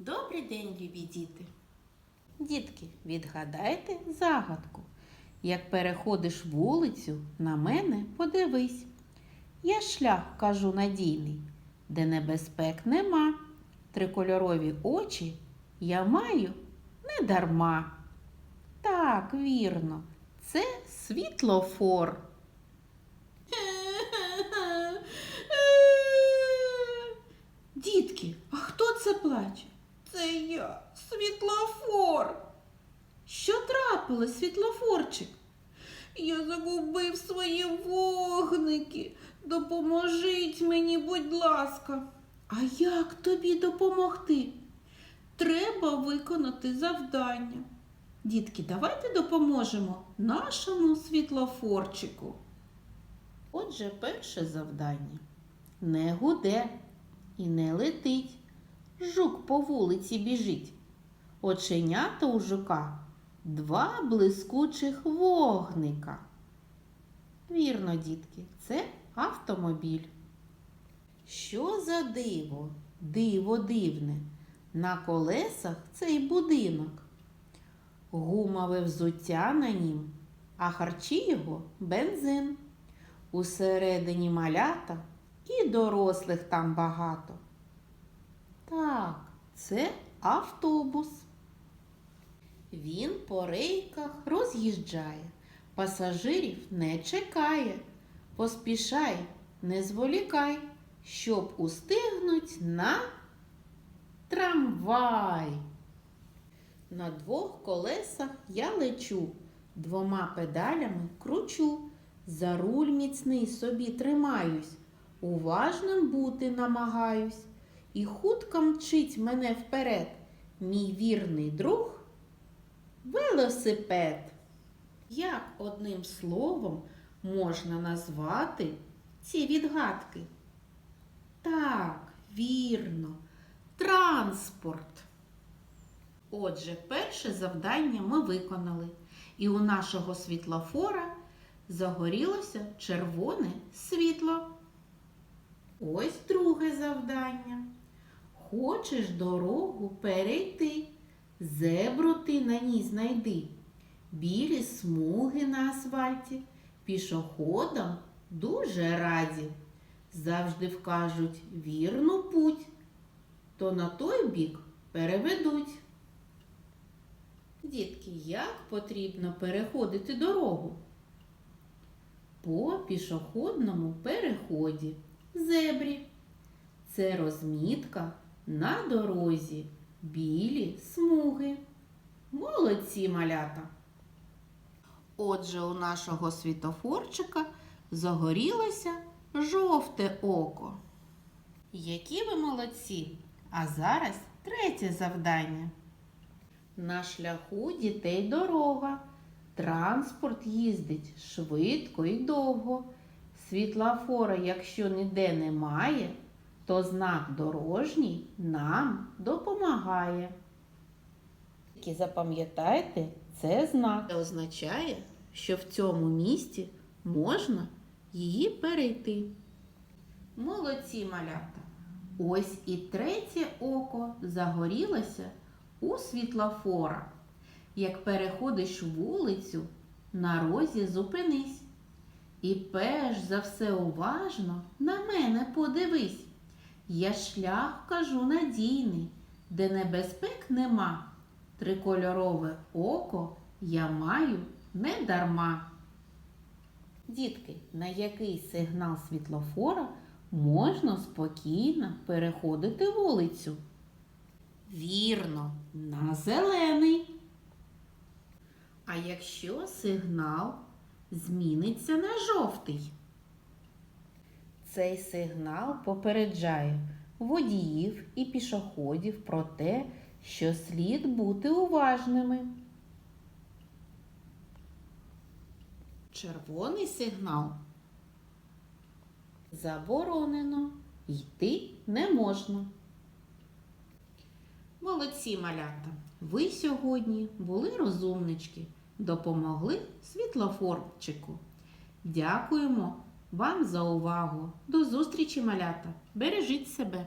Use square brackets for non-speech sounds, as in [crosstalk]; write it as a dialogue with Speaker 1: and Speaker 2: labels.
Speaker 1: Добрий день, любі діти. Дітки, відгадайте загадку. Як переходиш вулицю, на мене подивись. Я шлях кажу надійний, де небезпек нема. Трикольорові очі я маю не дарма. Так, вірно, це світлофор. [laughs] Дітки, а хто це плаче? Це я, світлофор. Що трапилось, світлофорчик? Я загубив свої вогники. Допоможіть мені, будь ласка. А як тобі допомогти? Треба виконати завдання. Дітки, давайте допоможемо нашому світлофорчику. Отже, перше завдання. Не гуде і не летить. Жук по вулиці біжить. Оченята у жука два блискучих вогника. Вірно, дітки, це автомобіль. Що за диво, диво дивне, на колесах цей будинок. Гумове взуття на нім, а харчі його бензин. Усередині малята і дорослих там багато. Так, це автобус. Він по рейках роз'їжджає, пасажирів не чекає. Поспішай, не зволікай, щоб устигнуть на трамвай. На двох колесах я лечу, двома педалями кручу, за руль міцний собі тримаюсь, уважним бути намагаюсь, і хутко мчить мене вперед, мій вірний друг велосипед. Як одним словом можна назвати ці відгадки? Так, вірно, транспорт. Отже, перше завдання ми виконали, і у нашого світлофора загорілося червоне світло. Ось друге завдання. Хочеш дорогу перейти, зебру ти на ній знайди. Білі смуги на асфальті, пішоходам дуже раді. Завжди вкажуть вірну путь, то на той бік переведуть. Дітки, як потрібно переходити дорогу? По пішохідному переході зебрі. Це розмітка на дорозі, білі смуги. Молодці малята. Отже, у нашого світофорчика загорілося жовте око. Які ви молодці! А зараз третє завдання. На шляху дітей дорога. Транспорт їздить швидко і довго. Світлофора, якщо ніде немає, то знак дорожній нам допомагає. Тільки запам'ятайте, це знак. Це означає, що в цьому місті можна її перейти. Молодці малята! Ось і третє око загорілося у світлофора. Як переходиш вулицю, на розі зупинись. І перш за все уважно на мене подивись. Я шлях кажу надійний, де небезпек нема. Трикольорове око я маю не дарма. Дітки, на який сигнал світлофора можна спокійно переходити вулицю? Вірно, на зелений. А якщо сигнал зміниться на жовтий? Цей сигнал попереджає водіїв і пішоходів про те, що слід бути уважними. Червоний сигнал заборонено, йти не можна. Молодці малята! Ви сьогодні були розумнички, допомогли світлофорчику. Дякуємо вам за увагу. До зустрічі, малята! Бережіть себе!